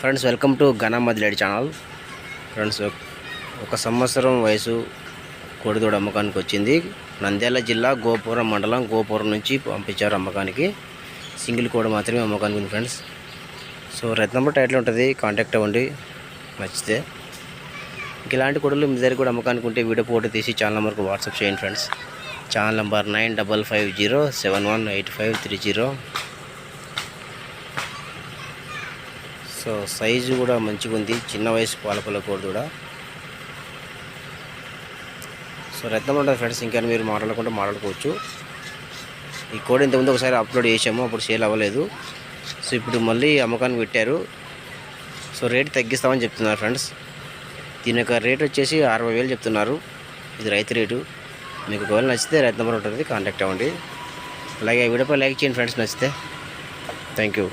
Friends welcome to ఘనా మదిలేడి channel friends ఒక సంవత్సరం వయసు కోడిదూడ అమ్మకానికి వచ్చింది. నంద్యాల జిల్లా గోపురం మండలం గోపురం నుంచి పంపించారు అమ్మకానికి. సింగిల్ కోడి మాత్రమే అమ్మకానికి ఉంది friends so red number title ఉంటుంది కాంటాక్ట్ అవ్వండి నచ్చితే. ఇలాంటి కోడలు మీ దగ్గర కూడా అమ్మకానికి ఉంటే వీడియో ఫోటో తీసి ఛానల్ నెంబర్కి వాట్సాప్ చేయండి friends channel number nine double five zero seven one eight five three zero so size కూడా మంచిగా ఉంది. చిన్న వయసు పాలపల్ల కోడి కూడా సో రత్నం ఉంటుంది ఫ్రెండ్స్ ఇంకా మీరు మాట్లాడకుండా మాట్లాడుకోవచ్చు. ఈ కోడి ఇంతకుముందు ఒకసారి అప్లోడ్ చేసాము అప్పుడు సేల్ అవ్వలేదు. సో ఇప్పుడు మళ్ళీ అమ్మకానికి పెట్టారు. సో రేట్ తగ్గిస్తామని చెప్తున్నారు ఫ్రెండ్స్. దీని యొక్క రేట్ వచ్చేసి అరవై వేలు చెప్తున్నారు. ఇది రైతు రేటు. మీకు ఒకవేళ నచ్చితే రైతు నెంబర్ ఉంటుంది కాంటాక్ట్ అవ్వండి. అలాగే ఈ వీడియోపై లైక్ చేయండి ఫ్రెండ్స్ నచ్చితే. Thank you.